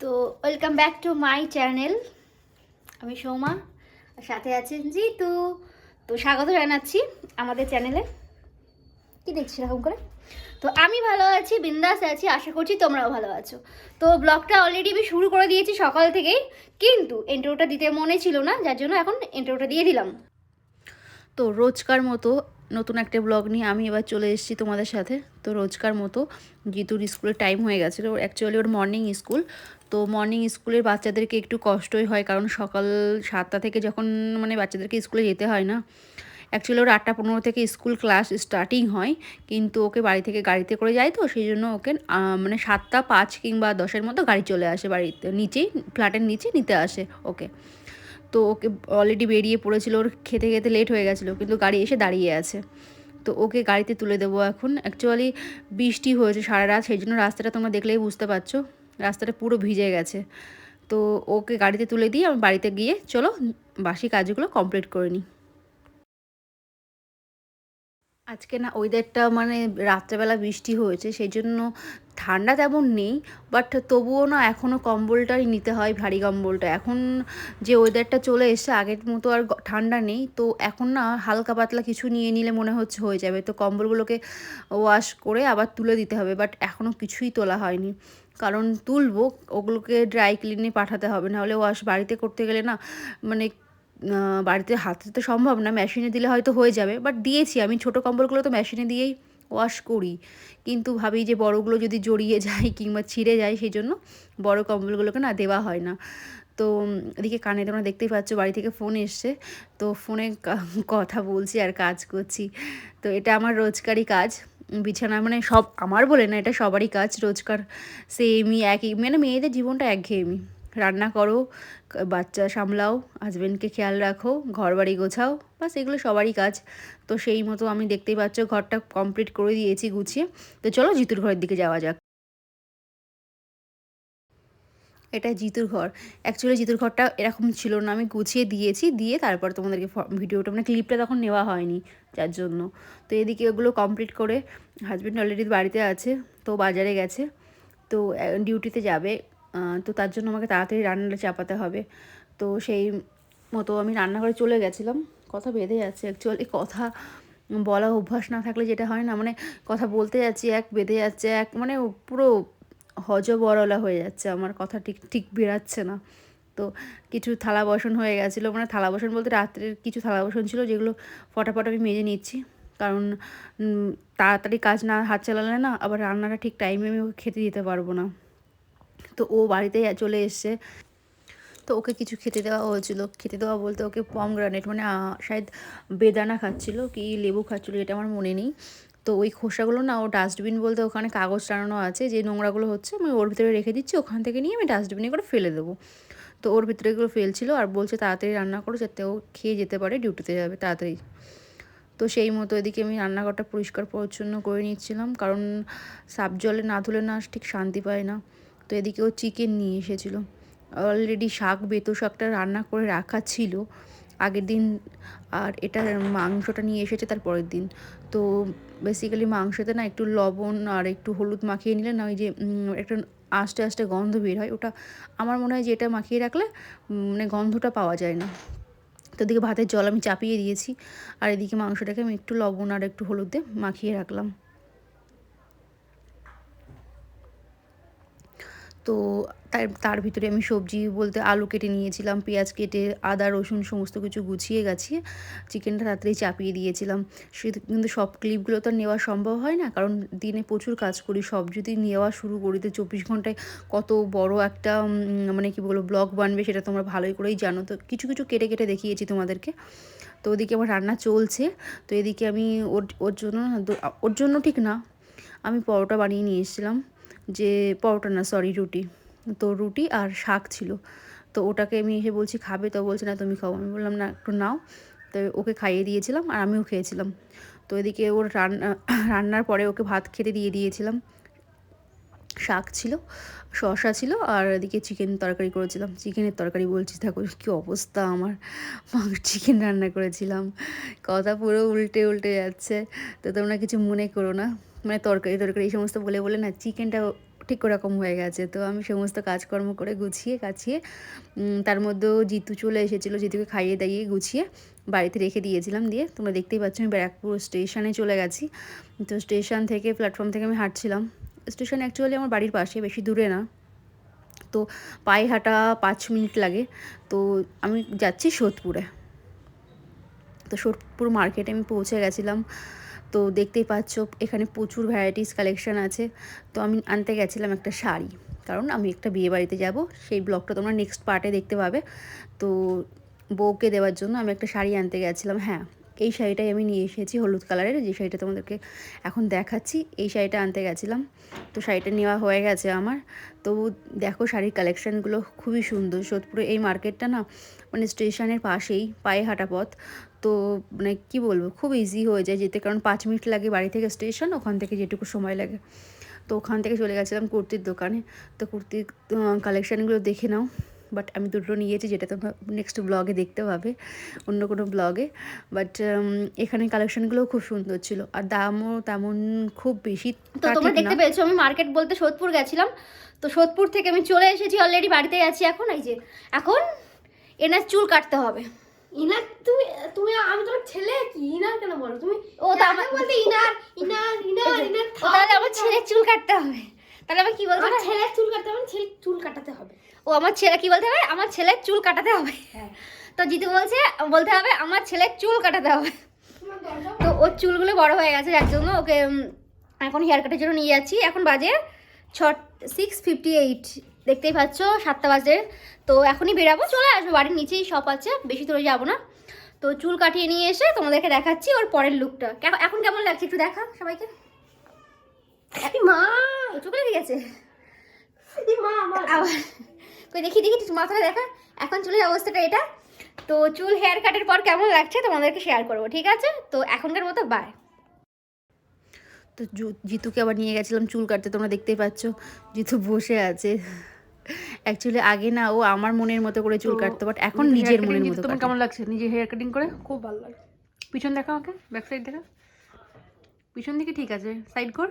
তো welcome back to my channel. আমি সৌমা সাথে আছেন জিতু। তো তো স্বাগত জানাচ্ছি আমাদের চ্যানেলে। কি দেখছি এরকম করে? তো আমি ভালো আছি, বিন্দাস আছি, আশা করছি তোমরাও ভালো আছো। তো ব্লগটা অলরেডি আমি শুরু করে দিয়েছি সকাল থেকেই, কিন্তু ইন্টারভিউটা দিতে মনে ছিল না, যার জন্য এখন ইন্টারভিউটা দিয়ে দিলাম। তো রোজকার মতো নতুন একটা ব্লগ নিয়ে আমি এবার চলে এসেছি তোমাদের সাথে। তো রোজকার মতো জিতুর স্কুলের টাইম হয়ে গেছিল অ্যাকচুয়ালি ওর মর্নিং স্কুল তো মর্নিং স্কুলের বাচ্চাদেরকে একটু কষ্টই হয়, কারণ সকাল সাতটা থেকে যখন মানে বাচ্চাদেরকে স্কুলে যেতে হয় না অ্যাকচুয়ালি ওর আটটা পনেরো থেকে স্কুল ক্লাস স্টার্টিং হয়, কিন্তু ওকে বাড়ি থেকে গাড়িতে করে যায় তো, সেই জন্য ওকে মানে সাতটা পাঁচ কিংবা দশের মতো গাড়ি চলে আসে বাড়িতে, নিচেই ফ্ল্যাটের নিচে নিতে আসে ওকে। তো ওকে অলরেডি বেরিয়ে পড়েছিল, ওর খেতে খেতে লেট হয়ে গেছিল, কিন্তু গাড়ি এসে দাঁড়িয়ে আছে। তো ওকে গাড়িতে তুলে দেবো এখন অ্যাকচুয়ালি বৃষ্টি হয়েছে সারা রাত, সেই জন্য রাস্তাটা তোমরা দেখলেই বুঝতে পারছ। রাস্তাটা পুরো ভিজে গেছে। তো ওকে গাড়িতে তুলে দিয়ে আমি বাড়িতে গিয়ে, চলো বাসি কাজগুলো কমপ্লিট করে নিই। আজকে না ওয়েদারটা মানে রাত্রেবেলা বৃষ্টি হয়েছে সেই জন্য ঠান্ডা তেমন নেই বাট তবুও না এখনও কম্বলটাই নিতে হয়, ভারী কম্বলটা। এখন যে ওয়েদারটা চলে এসছে, আগের মতো আর ঠান্ডা নেই, তো এখন না হালকা পাতলা কিছু নিয়ে নিলে মনে হচ্ছে হয়ে যাবে। তো কম্বলগুলোকে ওয়াশ করে আবার তুলে দিতে হবে বাট এখনও কিছুই তোলা হয়নি। কারণ তুলবো, ওগুলোকে ড্রাই ক্লিনে পাঠাতে হবে, নাহলে ওয়াশ বাড়িতে করতে গেলে না মানে বাড়িতে হাতে তো সম্ভব না মেশিনে দিলে হয়তো হয়ে যাবে বাট দিয়েছি। আমি ছোটো কম্বলগুলো তো মেশিনে দিয়েই ওয়াশ করি। কিন্তু ভাবি যে বড়গুলো যদি জড়িয়ে যায় কিংবা ছিঁড়ে যায় সেই জন্য বড় কম্বলগুলোকে না দেওয়া হয় না। তো এদিকে কানে তোমরা দেখতেই পাচ্ছ, বাড়ি থেকে ফোন এসছে। তো ফোনে কথা বলছি আর কাজ করছি। তো এটা আমার রোজকারই কাজ। বিছানা মানে সব আমার বলে না, এটা সবারই কাজ। রোজকার সেমই একই মানে মেয়েদের জীবনটা একঘেয়েমি। রান্না করো বাচ্চা সামলাও হাজব্যান্ডকে খেয়াল রাখো ঘর বাড়ি গোছাও, বাস এগুলো সবারই কাজ। তো সেই মতো আমি দেখতেই পাচ্ছ ঘরটা কমপ্লিট করে দিয়েছি গুছিয়ে। তো চলো জিতুর ঘরের দিকে যাওয়া যাক। এটা জিতুর ঘর। অ্যাকচুয়ালি জিতুর ঘরটা এরকম ছিল না, আমি গুছিয়ে দিয়েছি, দিয়ে তারপর তোমাদেরকে ভিডিওটা মানে ক্লিপটা তখন নেওয়া হয়নি যার জন্য। তো এদিকে ওগুলো কমপ্লিট করে হাজব্যান্ড অলরেডি বাড়িতে আছে, তো বাজারে গেছে। তো ডিউটিতে যাবে। তো তার জন্য আমাকে তাড়াতাড়ি রান্নাটা চাপাতে হবে। তো সেই মতো আমি রান্নাঘরে চলে গেছিলাম। কথা বেঁধে যাচ্ছে। অ্যাকচুয়ালি কথা বলা অভ্যাস না থাকলে যেটা হয় না মানে কথা বলতে যাচ্ছি, এক বেঁধে যাচ্ছে, এক মানে পুরো হজবরলা হয়ে যাচ্ছে। আমার কথা ঠিক ঠিক বেরাচ্ছে না। তো কিছু থালা বাসন হয়ে গেছিল। মানে থালা বাসন বলতে রাত্রের কিছু থালা বাসন ছিল যেগুলো ফটাফট আমি মেজে নিচ্ছি। কারণ তাড়াতাড়ি কাজ না, হাত চালালে না আবার রান্নাটা ঠিক টাইমে আমি খেতে দিতে পারব না। তো ও বাড়িতেই চলে এসছে। তো ওকে কিছু খেতে দেওয়া হয়েছিল। খেতে দেওয়া বলতে ওকে পম গ্রানেট মানে শায়দ বেদানা খাচ্ছিল কি লেবু খাচ্ছিল এটা আমার মনে নেই। তো ওই খোসাগুলো না ও ডাস্টবিন বলতে ওখানে কাগজ টানানো আছে, যে নোংরাগুলো হচ্ছে আমি ওর ভিতরে রেখে দিচ্ছি, ওখান থেকে নিয়ে আমি ডাস্টবিনে করে ফেলে দেবো। তো ওর ভিতরে এগুলো ফেলছিল আর বলছে তাড়াতাড়ি রান্না করো যাতে ও খেয়ে যেতে পারে ডিউটিতে যাবে তাড়াতাড়ি। তো সেই মতো এদিকে আমি রান্নাঘরটা পরিষ্কার পরিচ্ছন্ন করে নিচ্ছিলাম, কারণ সাব জলে না ধুলে না ঠিক শান্তি পায় না। তো এদিকে ও চিকেন নিয়ে এসেছিল। অলরেডি শাক, বেতো শাকটা রান্না করে রাখা ছিল। আগের দিন আর এটা মাংসটা নিয়ে এসেছে তার পরের দিন। তো বেসিক্যালি মাংসতে না একটু লবণ আর একটু হলুদ মাখিয়ে নিলে না ওই যে একটা আস্তে আস্তে গন্ধ বের হয়। ওটা আমার মনে হয় যে এটা মাখিয়ে রাখলে মানে গন্ধটা পাওয়া যায় না। তো এদিকে ভাতের জল আমি চাপিয়ে দিয়েছি। আর এদিকে মাংসটাকে আমি একটু লবণ আর একটু হলুদ দিয়ে মাখিয়ে রাখলাম। তো তার তার ভিতরে আমি সবজি বলতে আলু কেটে নিয়েছিলাম, পেঁয়াজ কেটে, আদা, রসুন সমস্ত কিছু গুছিয়ে গাছিয়ে চিকেনটা তাড়াতাড়ি চাপিয়ে দিয়েছিলাম। সে কিন্তু সব ক্লিপগুলো তো নেওয়া সম্ভব হয় না, কারণ দিনে প্রচুর কাজ করি। সব যদি নেওয়া শুরু করি, তো চব্বিশ ঘন্টায় কত বড় একটা মানে কি বলব, ব্লগ বানবে সেটা তোমরা ভালোই করেই জানো। তো কিছু কিছু কেটে কেটে দেখিয়েছি তোমাদেরকে। তো ওদিকে আমার রান্না চলছে, তো এদিকে আমি ওর ওর জন্য ওর জন্য ঠিক না, আমি পরোটা বানিয়ে নিয়ে এসেছিলাম। যে পরোটা না সরি রুটি। তো রুটি আর শাক ছিল। তো ওটাকে আমি এসে বলছি, খাবে? তো বলছে, না, তুমি খাও। আমি বললাম, না, একটু নাও। তো ওকে খাইয়ে দিয়েছিলাম আর আমিও খেয়েছিলাম। তো এদিকে ওর রান্না, রান্নার পরে ওকে ভাত খেতে দিয়ে দিয়েছিলাম। শাক ছিল, শসা ছিল আর এদিকে চিকেন তরকারি করেছিলাম। চিকেনের তরকারি বলছি দেখো কী অবস্থা আমার। চিকেন রান্না করেছিলাম। কথা পুরো উল্টে উল্টে যাচ্ছে। তো তোমরা কিছু মনে করো না। মানে তরকারি তরকারি, এই সমস্ত বলে বলে না চিকেনটা ঠিক ওরকম হয়ে গেছে। তো আমি সমস্ত কাজকর্ম করে গুছিয়ে কাছিয়ে তার মধ্যেও জিতু চলে এসেছিল, জিতুকে খাইয়ে দাইয়ে গুছিয়ে বাড়িতে রেখে দিয়েছিলাম দিয়ে। তোমরা দেখতেই পাচ্ছ আমি ব্যারাকপুর স্টেশনে চলে গেছি। তো স্টেশন থেকে প্ল্যাটফর্ম থেকে আমি হাঁটছিলাম। স্টেশন অ্যাকচুয়ালি আমার বাড়ির পাশে, বেশি দূরে না। তো পায়ে হাঁটা পাঁচ মিনিট লাগে। তো আমি যাচ্ছি সোদপুরে। তো সোদপুর মার্কেটে আমি পৌঁছে গেছিলাম। তো দেখতেই পাচ্ছ, এখানে প্রচুর ভ্যারাইটিস কালেকশান আছে। তো আমি আনতে গেছিলাম একটা শাড়ি। কারণ আমি একটা বিয়ে বাড়িতে যাব, সেই ব্লগটা তোমরা নেক্সট পার্টে দেখতে পাবে। তো বউকে দেওয়ার জন্য আমি একটা শাড়ি আনতে গেছিলাম। হ্যাঁ এই শাড়িটাই আমি নিয়ে এসেছি, হলুদ কালারের যে শাড়িটা তোমাদেরকে এখন দেখাচ্ছি, এই শাড়িটা আনতে গেছিলাম। তো শাড়িটা নেওয়া হয়ে গেছে আমার। তো দেখো শাড়ির কালেকশানগুলো খুবই সুন্দর। সোদপুরে এই মার্কেটটা না মানে স্টেশনের পাশেই, পায়ে হাঁটা পথ। তো মানে কি বলব খুব ইজি হয়ে যায় যেতে। কারণ পাঁচ মিনিট লাগে বাড়ি থেকে স্টেশন ওখান থেকে যেটুকু সময় লাগে। তো ওখান থেকে চলে গেছিলাম কুর্তির দোকানে। তো কুর্তির কালেকশানগুলো দেখে নাও। বাট আমি দুটো নিয়েছি যেটা তোমরা নেক্সট ব্লগে দেখতে পাবে অন্য কোনো ব্লগে বাট এখানে কালেকশানগুলোও খুব সুন্দর ছিল। আর দামও তেমন খুব বেশি তো তোমরা দেখতে পেয়েছ আমি মার্কেট বলতে সোদপুর গেছিলাম। তো সোদপুর থেকে আমি চলে এসেছি অলরেডি বাড়িতে আছি এখন। এই যে এখন এনার চুল কাটতে হবে। ইনার তুমি তুমি আমি তোমার ছেলে কি? ইনার কেন বলো? তুমি ও তো আমার বলতে ইনার ইনার ইনার ইনার তাহলে আমার ছেলের চুল কাটতে হবে। তাহলে আমার কি বলতে আমার ছেলের চুল কাটতে হবে ছেলে চুল কাটাতে হবে। ও আমার ছেলে কি বলতে হবে? আমার ছেলের চুল কাটাতে হবে। হ্যাঁ। তো জিতু বলছে বলতে হবে আমার ছেলের চুল কাটাতে হবে। তো ওর চুলগুলো বড় হয়ে গেছে যার জন্য ওকে এখন হেয়ার কাটের জন্য নিয়ে যাচ্ছি। এখন বাজে ছ সিক্স ফিফটি এইট দেখতেই পাচ্ছ সাতটা বাজে। তো এখনই বেরাবো চলে আসব বাড়ির নিচেই শপ আছে বেশি দূরে যাব না। তো চুল কাটিয়ে নিয়ে এসে তোমাদেরকে দেখাচ্ছি ওর পরের লুকটা এখন কেমন লাগছে একটু দেখা সবাইকে? মা চোখে লেগে গেছে। আবার কই দেখি দেখি মাথাটা দেখা। এখন চুলের অবস্থাটা এটা। তো চুল হেয়ার কাটের পর কেমন লাগছে তোমাদেরকে শেয়ার করব ঠিক আছে? তো এখনকার মতো বাই তো জু- জিতুকে আবার নিয়ে গেছিলাম চুল কাটতে তোমরা দেখতেই পাচ্ছ জিতু বসে আছে। অ্যাকচুয়ালি আগে না ও আমার মনের মতো করে চুল কাটতো বাট এখন নিজের মনের মতো তোমার কেমন লাগছে? নিজে হেয়ার কাটিং করে? খুব ভালো লাগে পিছন দেখা ওকে ব্যাক সাইড দেখা? পিছন দিকে ঠিক আছে সাইড কর।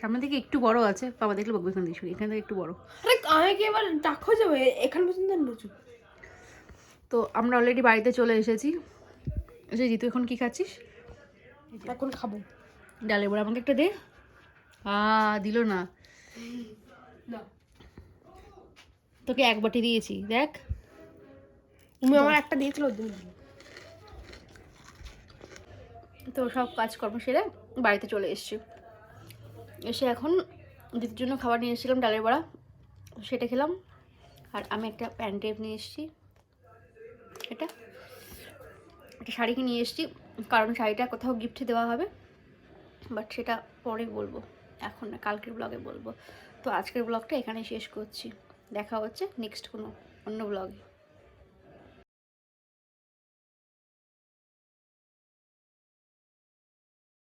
সামনের দিকে একটু বড় আছে বাবা দেখলে বকবে এখান থেকে এখান থেকে একটু বড়। আরে আমি কি এবার দেখো যাবে এখান পর্যন্ত নচু তো আমরা অলরেডি বাড়িতে চলে এসেছি। এসে জিতু এখন কি খাচ্ছিস? এখন খাব। ডালের বড়া আমাকে একটা দে আ দিল না তোকে এক বাটি দিয়েছি দেখ তুমি আমার একটা দিয়েছিল তো সব কাজকর্ম সেরে বাড়িতে চলে এসেছি এসে এখন দিদির জন্য খাবার নিয়ে এসেছিলাম ডালের বড়া সেটা খেলাম আর আমি একটা প্যান্টেপ নিয়ে এসেছি এটা একটা শাড়িকে নিয়ে এসেছি কারণ শাড়িটা কোথাও গিফটে দেওয়া হবে বাট সেটা পরে বলব। এখন না, কালকের ব্লগে বলব। তো আজকের ব্লগটা এখানেই শেষ করছি। দেখা হচ্ছে নেক্সট কোনো অন্য ব্লগে